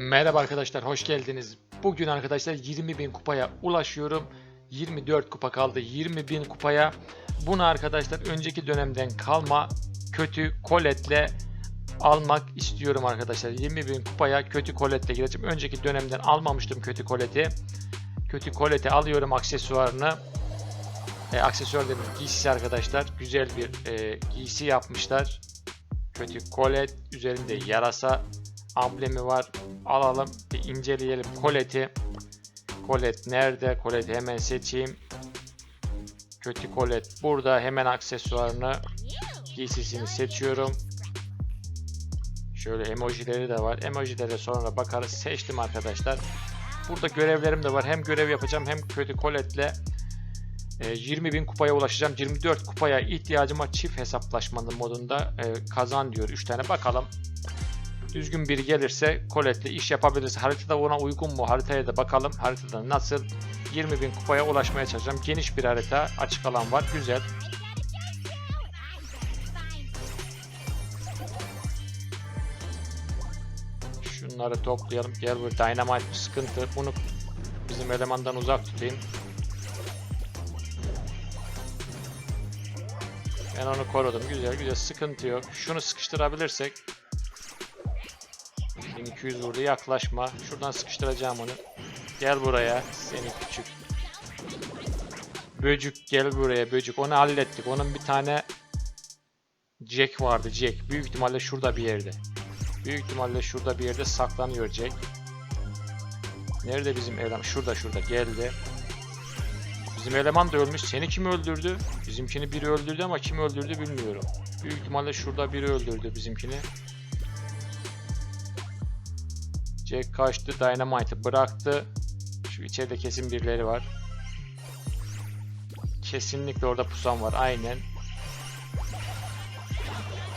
Merhaba arkadaşlar, hoş geldiniz. Bugün arkadaşlar 20.000 kupaya ulaşıyorum. 24 kupa kaldı 20.000 kupaya. Bunu arkadaşlar önceki dönemden kalma kötü koletle almak istiyorum arkadaşlar. 20.000 kupaya kötü koletle gireceğim. Önceki dönemden almamıştım kötü koleti. Kötü koleti alıyorum aksesuarını. E, aksesuar dedim giysisi arkadaşlar. Güzel bir e, giysi yapmışlar. Kötü kolet üzerinde yarasa amblemi var. Alalım bir inceleyelim koleti. Kolet nerede? Koleti hemen seçeyim. Kötü kolet burada. Hemen aksesuarını giysisini seçiyorum. Şöyle emojileri de var. Emojilere sonra bakarız. Seçtim arkadaşlar. Burada görevlerim de var. Hem görev yapacağım hem kötü koletle e, 20.000 kupaya ulaşacağım. 24 kupaya ihtiyacım var. Çift hesaplaşmanın modunda e, kazan diyor. 3 tane bakalım. Düzgün biri gelirse Colette'le iş yapabiliriz. Haritada ona uygun mu? Haritaya da bakalım. Haritada nasıl? 20.000 kupaya ulaşmaya çalışacağım. Geniş bir harita. Açık alan var. Güzel. Şunları toplayalım. Gel bu dynamite bir sıkıntı. Bunu bizim elemandan uzak tutayım. Ben onu korudum. Güzel güzel sıkıntı yok. Şunu sıkıştırabilirsek 1200 vurdu yaklaşma. Şuradan sıkıştıracağım onu. Gel buraya seni küçük. Böcük gel buraya böcük. Onu hallettik. Onun bir tane Jack vardı Jack. Büyük ihtimalle şurada bir yerde. Büyük ihtimalle şurada bir yerde saklanıyor Jack. Nerede bizim eleman? Şurada şurada geldi. Bizim eleman da ölmüş. Seni kim öldürdü? Bizimkini biri öldürdü ama kim öldürdü bilmiyorum. Büyük ihtimalle şurada biri öldürdü bizimkini. Jack kaçtı. Dynamite'ı bıraktı. Şu içeride kesin birileri var. Kesinlikle orada pusan var. Aynen.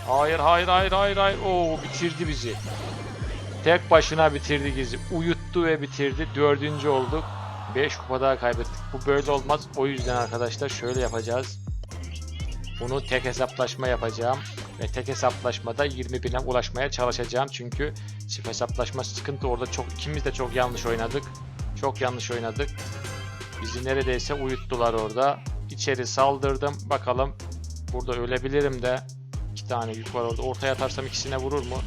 Hayır hayır hayır hayır hayır. Oo bitirdi bizi. Tek başına bitirdi bizi. Uyuttu ve bitirdi. Dördüncü olduk. 5 kupa daha kaybettik. Bu böyle olmaz. O yüzden arkadaşlar şöyle yapacağız. Bunu tek hesaplaşma yapacağım. Ve tek hesaplaşmada 20 bine ulaşmaya çalışacağım. Çünkü çift hesaplaşma sıkıntı. Orada çok ikimiz de çok yanlış oynadık. Çok yanlış oynadık. Bizi neredeyse uyuttular orada. İçeri saldırdım. Bakalım. Burada ölebilirim de. İki tane yük var orada. Ortaya atarsam ikisine vurur mu?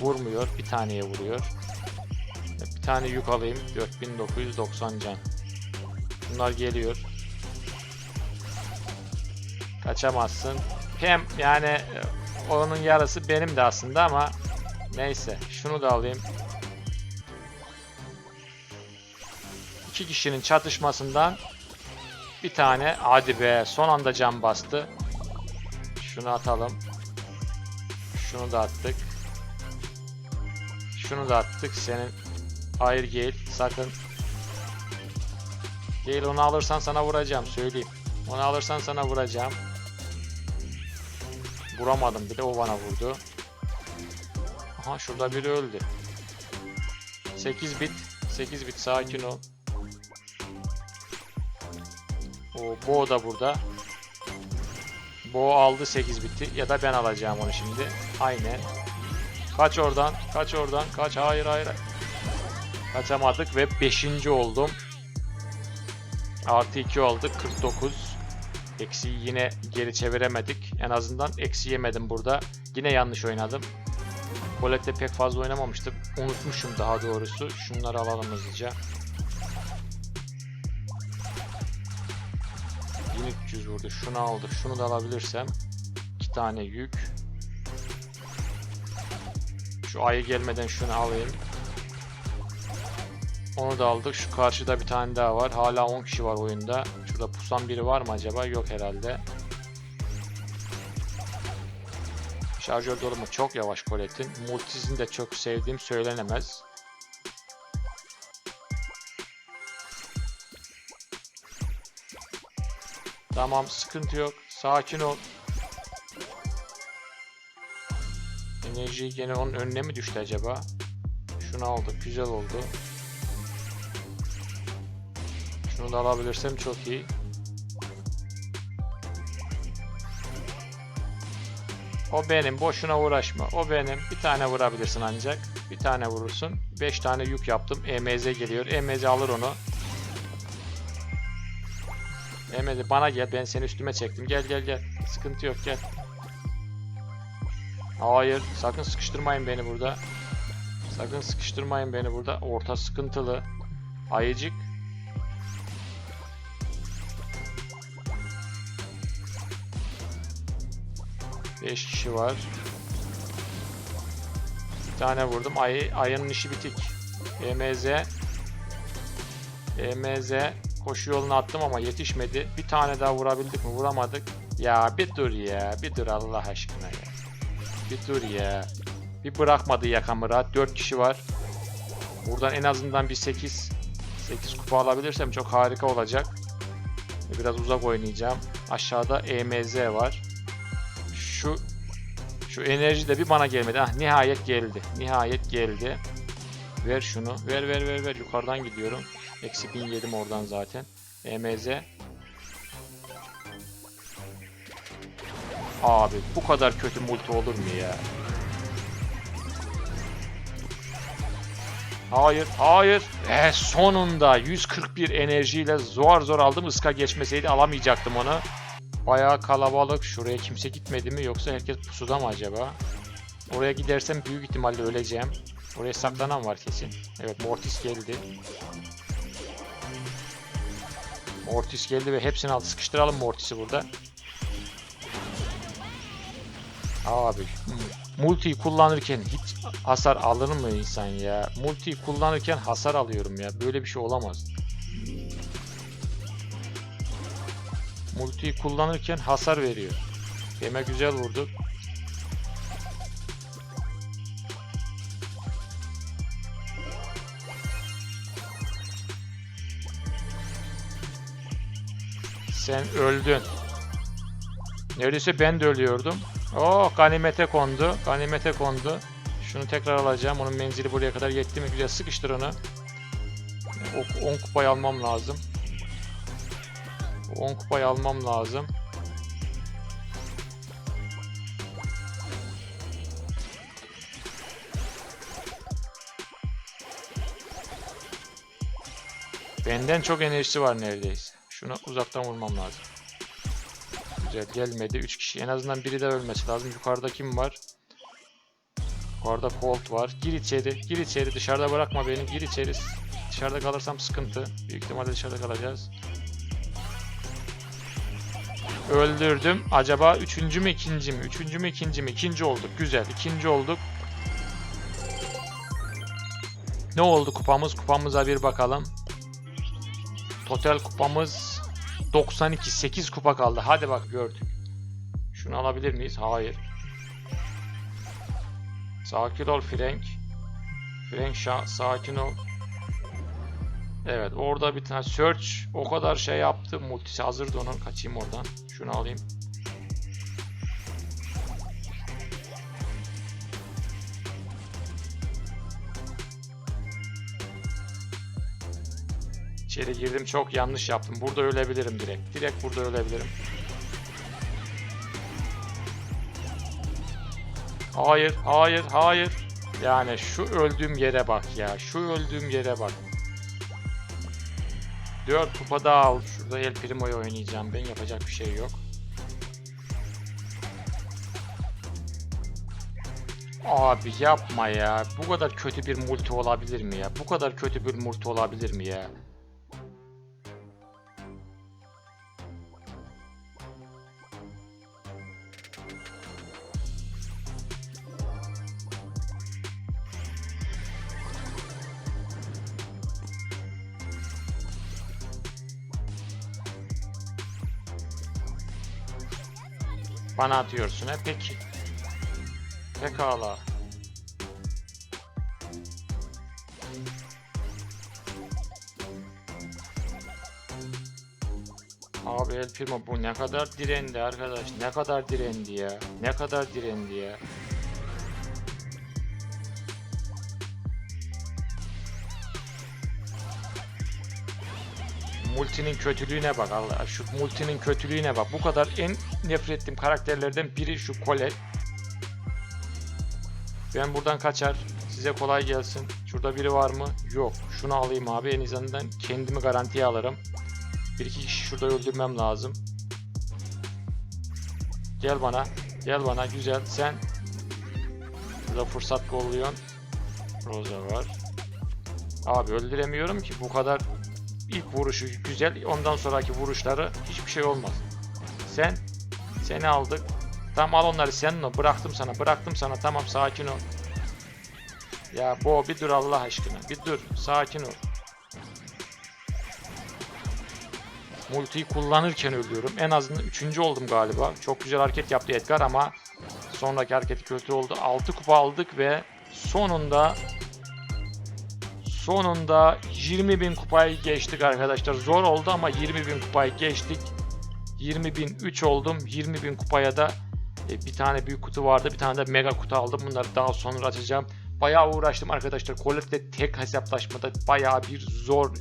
Vurmuyor. Bir taneye vuruyor. Bir tane yük alayım. 4990 can. Bunlar geliyor. Kaçamazsın. Hem yani onun yarısı benim de aslında ama neyse. Şunu da alayım. İki kişinin çatışmasından bir tane hadi be son anda can bastı. Şunu atalım. Şunu da attık. Şunu da attık. Senin hayır Gale sakın. Gale onu alırsan sana vuracağım söyleyeyim. Onu alırsan sana vuracağım. Vuramadım bir de o bana vurdu. Aha şurada biri öldü. 8 bit. 8 bit sakin ol. O Bo da burada. Bo aldı 8 biti ya da ben alacağım onu şimdi. Aynen. Kaç oradan. Kaç oradan. Kaç. Hayır hayır. Kaçamadık ve 5. oldum. Artı 2 oldu. 49. Eksiği yine geri çeviremedik. En azından eksi yemedim burada. Yine yanlış oynadım. Colette'de pek fazla oynamamıştım. Unutmuşum daha doğrusu. Şunları alalım hızlıca. 1300 vurdu. Şunu aldık. Şunu da alabilirsem. iki tane yük. Şu ayı gelmeden şunu alayım. Onu da aldık. Şu karşıda bir tane daha var. Hala 10 kişi var oyunda. Şurada pusan biri var mı acaba? Yok herhalde. Şarjör dolumu çok yavaş Colette'in. Multisini de çok sevdiğim söylenemez. Tamam sıkıntı yok. Sakin ol. Enerji gene onun önüne mi düştü acaba? Şunu aldık. Güzel oldu. Şunu da alabilirsem çok iyi. O benim. Boşuna uğraşma. O benim. Bir tane vurabilirsin ancak. Bir tane vurursun. 5 tane yük yaptım. EMZ geliyor. EMZ alır onu. EMZ bana gel. Ben seni üstüme çektim. Gel gel gel. Sıkıntı yok gel. Hayır. Sakın sıkıştırmayın beni burada. Sakın sıkıştırmayın beni burada. Orta sıkıntılı. Ayıcık. Beş kişi var. Bir tane vurdum. Ayı, ayının işi bitik. EMZ. EMZ. Koşu yoluna attım ama yetişmedi. Bir tane daha vurabildik mi? Vuramadık. Ya bir dur ya. Bir dur Allah aşkına ya. Bir dur ya. Bir bırakmadı yakamı 4 kişi var. Buradan en azından bir 8 8 kupa alabilirsem çok harika olacak. Biraz uzak oynayacağım. Aşağıda EMZ var. Şu şu enerji de bir bana gelmedi. Ah nihayet geldi. Nihayet geldi. Ver şunu. Ver ver ver ver. Yukarıdan gidiyorum. Eksi 1000 yedim oradan zaten. EMZ. Abi bu kadar kötü multi olur mu ya? Hayır, hayır. Ve sonunda 141 enerjiyle zor zor aldım. Iska geçmeseydi alamayacaktım onu. Bayağı kalabalık. Şuraya kimse gitmedi mi yoksa herkes pusuda mı acaba? Oraya gidersem büyük ihtimalle öleceğim. Oraya saklanan var kesin. Evet Mortis geldi. Mortis geldi ve hepsini al. Sıkıştıralım Mortis'i burada. Abi multiyi kullanırken hiç hasar alır mı insan ya? Multiyi kullanırken hasar alıyorum ya. Böyle bir şey olamaz. Multiyi kullanırken hasar veriyor. Yeme güzel vurduk. Sen öldün. Neredeyse ben de ölüyordum. Oh ganimete kondu. Ganimete kondu. Şunu tekrar alacağım. Onun menzili buraya kadar yetti mi? Güzel sıkıştır onu. O 10 kupayı almam lazım. 10 kupayı almam lazım. Benden çok enerjisi var neredeyse. Şunu uzaktan vurmam lazım. Güzel gelmedi. 3 kişi. En azından biri de ölmesi lazım. Yukarıda kim var? Yukarıda Colt var. Gir içeri. Gir içeri. Dışarıda bırakma beni. Gir içeri. Dışarıda kalırsam sıkıntı. Büyük ihtimalle dışarıda kalacağız. Öldürdüm. Acaba üçüncü mü ikinci mi? Üçüncü mü ikinci mi? İkinci olduk. Güzel. ikinci olduk. Ne oldu kupamız? Kupamıza bir bakalım. Total kupamız 92. 8 kupa kaldı. Hadi bak gördük. Şunu alabilir miyiz? Hayır. Sakin ol Frank. Frank sakin ol. Evet orada bir tane search o kadar şey yaptı. Multisi hazırdı onun. Kaçayım oradan. Şunu alayım. İçeri girdim çok yanlış yaptım. Burada ölebilirim direkt. Direkt burada ölebilirim. Hayır, hayır, hayır. Yani şu öldüğüm yere bak ya. Şu öldüğüm yere bak. 4 kupa daha al. Şurada El Primo'yu oynayacağım. Ben yapacak bir şey yok. Abi yapma ya. Bu kadar kötü bir multi olabilir mi ya? Bu kadar kötü bir multi olabilir mi ya? Bana atıyorsun he peki. Pekala. Abi El Primo bu ne kadar direndi arkadaş. Ne kadar direndi ya. Ne kadar direndi ya. Multi'nin kötülüğüne bak Allah. Şu Multi'nin kötülüğüne bak. Bu kadar en nefret ettiğim karakterlerden biri şu Colette. Ben buradan kaçar. Size kolay gelsin. Şurada biri var mı? Yok. Şunu alayım abi. En azından kendimi garantiye alırım. Bir iki kişi şurada öldürmem lazım. Gel bana. Gel bana. Güzel. Sen Burada fırsat kolluyorsun. Rosa var. Abi öldüremiyorum ki bu kadar ilk vuruşu güzel. Ondan sonraki vuruşları hiçbir şey olmaz. Sen seni aldık. Tamam al onları senin o. Bıraktım sana. Bıraktım sana. Tamam sakin ol. Ya bu bir dur Allah aşkına. Bir dur. Sakin ol. Multiyi kullanırken ölüyorum. En azından 3. oldum galiba. Çok güzel hareket yaptı Edgar ama sonraki hareketi kötü oldu. 6 kupa aldık ve sonunda sonunda 20.000 kupayı geçtik arkadaşlar. Zor oldu ama 20.000 kupayı geçtik. 20.003 oldum. 20.000 kupaya da e, bir tane büyük kutu vardı. Bir tane de mega kutu aldım. Bunları daha sonra açacağım. Bayağı uğraştım arkadaşlar. Colette'le tek hesaplaşmada bayağı bir zor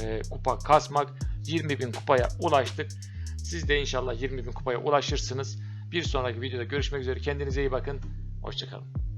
e, kupa kasmak. 20.000 kupaya ulaştık. Siz de inşallah 20.000 kupaya ulaşırsınız. Bir sonraki videoda görüşmek üzere. Kendinize iyi bakın. Hoşçakalın.